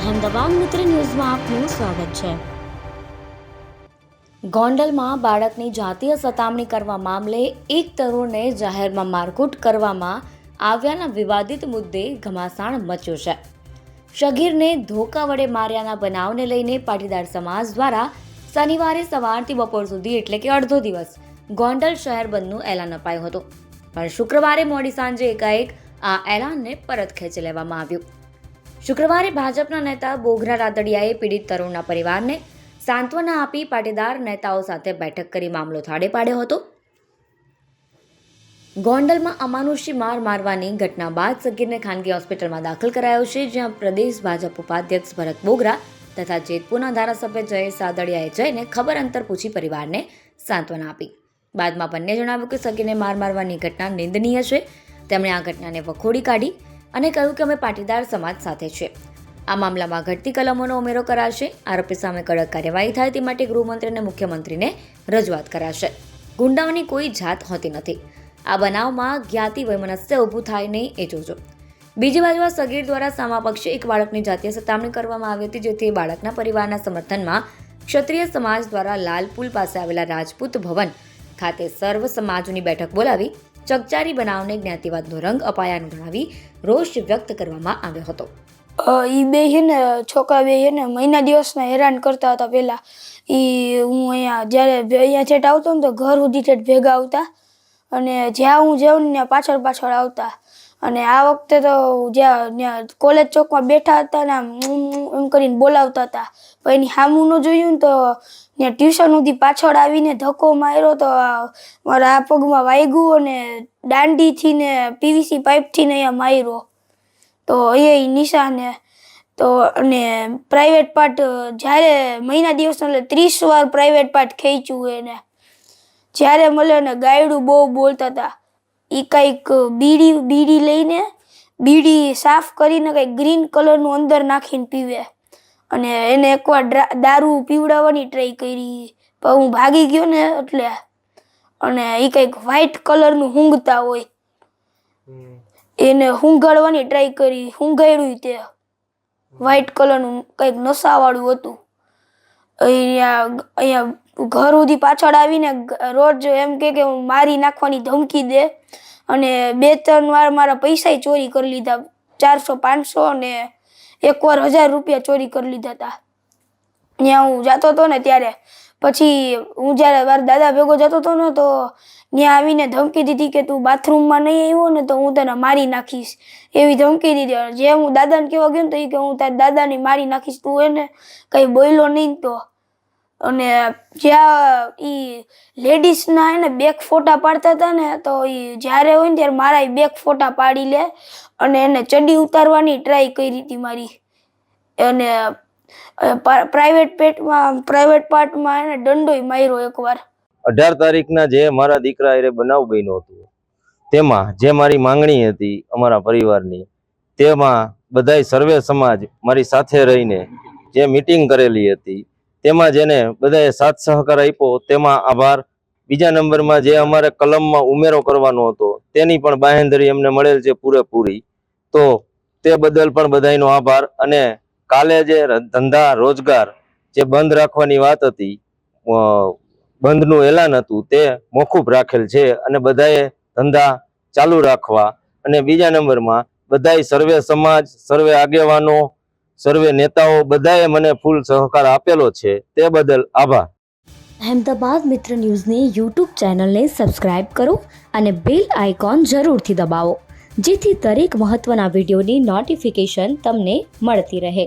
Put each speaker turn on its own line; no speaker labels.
અહેમદાબાદ મિત્ર ન્યૂઝમાં આપનું સ્વાગત છે. ગોંડલમાં બાળકની જાતીય સતામણી કરવા મામલે એક તરુણને જાહેરમાં મારકૂટ કરવામાં આવ્યાના વિવાદિત મુદ્દે ઘમાસાણ મચ્યો છે. શગીરને ધોકા વડે માર્યાના બનાવને લઈને પાટીદાર સમાજ દ્વારા શનિવારે સવારથી બપોર સુધી એટલે કે અડધો દિવસ ગોંડલ શહેર બંધનું એલાન અપાયું હતું. પણ શુક્રવારે મોડી સાંજે એકાએક આ એલાનને પરત ખેંચી લેવામાં આવ્યું. શુક્રવારે ભાજપના નેતા બોઘરા રાદડિયાએ પીડિત તરુણના પરિવારને સાંત્વના આપી પાટીદાર નેતાઓ સાથે બેઠક કરી મામલો થાળે પાડ્યો હતો. ગોંડલમાં અમાનુષી માર મારવાની ઘટના બાદ સગીરને ખાનગી હોસ્પિટલમાં દાખલ કરાયો છે, જ્યાં પ્રદેશ ભાજપ ઉપાધ્યક્ષ ભરત બોગરા તથા જેતપુરના ધારાસભ્ય જયેશ સાદડિયાએ જઈને ખબર અંતર પૂછી પરિવારને સાંત્વના આપી. બાદમાં બંને જણાવ્યું કે સગીરને માર મારવાની ઘટના નિંદનીય છે. તેમણે આ ઘટનાને વખોડી કાઢી અને કહ્યું કે અમે પાટીદાર સમાજ સાથે છે. આ મામલામાં ઘટતી કલમોનો ઉમેરો કરાશે. આરોપી સામે કડક કાર્યવાહી થાય તે માટે ગૃહમંત્રી અને મુખ્યમંત્રીને રજૂઆત કરાશે. ગુંડાઓની કોઈ જાત હોતી નથી. આ બનાવમાં જ્ઞાતિ વૈમનસ્ય ઊભું થાય નહીં એ જોજો. બીજી બાજુ આ સગીર દ્વારા સામા પક્ષે એક બાળકની જાતીય સતામણી કરવામાં આવી હતી, જેથી બાળકના પરિવારના સમર્થનમાં ક્ષત્રિય સમાજ દ્વારા લાલ પુલ પાસે આવેલા રાજપૂત ભવન ખાતે સર્વ સમાજની બેઠક બોલાવી ચકચારી બનાવને જ્ઞાતિવાદનો રંગ અપાયાનું ગણાવી રોષ વ્યક્ત કરવામાં આવ્યો હતો.
એ બે છે ને, છોકરા બે છે ને, મહિના દિવસના હેરાન કરતા હતા પહેલાં. એ હું અહીંયા, જ્યારે અહીંયા છેટ આવતો ને તો ઘર સુધી છેટ ભેગા આવતા. અને જ્યાં હું જાઉં ને પાછળ પાછળ આવતા. અને આ વખતે તો જ્યાં કોલેજ ચોકમાં બેઠા હતા ને આમ એમ કરીને બોલાવતા હતા. પણ એની સામું ન જોયું ને તો ત્યાં ટ્યુશન સુધી પાછળ આવીને ધક્કો માર્યો તો મારા આ પગમાં વાગ્યું અને દાંડીથી ને પીવીસી પાઇપથી ને અહીંયા માર્યો. તો એ નિશાને તો અને પ્રાઇવેટ પાર્ટ જ્યારે મહિના દિવસ એટલે ત્રીસ વાર પ્રાઇવેટ પાર્ટ ખેંચ્યું એને. જ્યારે મળે ને ગાયડું બહુ બોલતા હતા એ કંઈક બીડી બીડી લઈને બીડી સાફ કરીને કંઈક ગ્રીન કલરનું અંદર નાખીને પીવે. અને એને એકવાર દારૂ પીવડાવવાની ટ્રાય કરી. પણ હું ભાગી ગયો ને એટલે અને એ કંઈક વ્હાઈટ કલરનું હુંગતા હોય. એને હુંઘાડવાની ટ્રાય કરી હુંઘાડ્યું તે. વ્હાઈટ કલરનું કંઈક નશાવાળું હતું. અહીંયા અહીંયા ઘર સુધી પાછળ આવીને રોજ એમ કે કે હું મારી નાખવાની ધમકી દે અને બે ત્રણ વાર મારા પૈસા ચોરી કરી લીધા. ચારસો, પાંચસો અને એકવાર હજાર રૂપિયા ચોરી કરી લીધા હતા. ત્યાં હું જતો હતો ને ત્યારે. પછી હું જ્યારે મારા દાદા ભેગો જતો હતો ને તો ત્યાં આવીને ધમકી દીધી કે તું બાથરૂમમાં નહીં આવ્યો ને તો હું તને મારી નાખીશ. એવી ધમકી દીધી. જે હું દાદાને કહેવા ગયો ને તો એ કે હું તારા દાદાને મારી નાખીશ. તું એને કંઈ બોલ્યો નહીં તો. અને જ્યાં એ લેડીઝના એને બેક ફોટા પાડતા હતા ને, તો એ જ્યારે હોય ને ત્યારે મારા બેક ફોટા પાડી લે અને એને ચડી ઉતારવાની ટ્રાય કરી હતી મારી. અને પ્રાઇવેટ પેટમાં પ્રાઇવેટ પાર્ટમાં એને દંડોય માર્યો એકવાર.
અઢાર તારીખના જે મારા દીકરા એ બનાવ બન્યો હતો, તેમાં જે મારી માંગણી હતી અમારા પરિવારની, તેમાં બધાય સર્વે સમાજ મારી સાથે રહીને જે મિટિંગ કરેલી હતી તેમાં જેને બધાએ સાથ સહકાર આપ્યો, તેમાં આભાર. બીજા નંબરમાં જે અમારે કલમમાં ઉમેરો કરવાનો હતો, તેની પણ બાહેંધરી અમને મળેલ છે પૂરેપૂરી. તો તે બદલ પણ બધાયનો આભાર. અને કાલે જે ધંધા રોજગાર જે બંધ રાખવાની વાત હતી બંધનું એલાન હતું, તે મોકૂફ રાખેલ છે અને બધાએ ધંધા ચાલુ રાખવા. અને બીજા નંબરમાં બધાય સર્વે સમાજ, સર્વે આગેવાનો સર્વે નેતાઓ બધાએ મને ફૂલ સહકાર આપેલો છે. તે બદલ આભાર.
અહેમદાબાદ મિત્ર ન્યૂઝની યુટ્યુબ ચેનલને સબસ્ક્રાઇબ કરો અને બેલ આઇકોન જરૂરથી દબાવો, જેથી દરેક મહત્ત્વના વિડીયોની નોટિફિકેશન તમને મળતી રહે.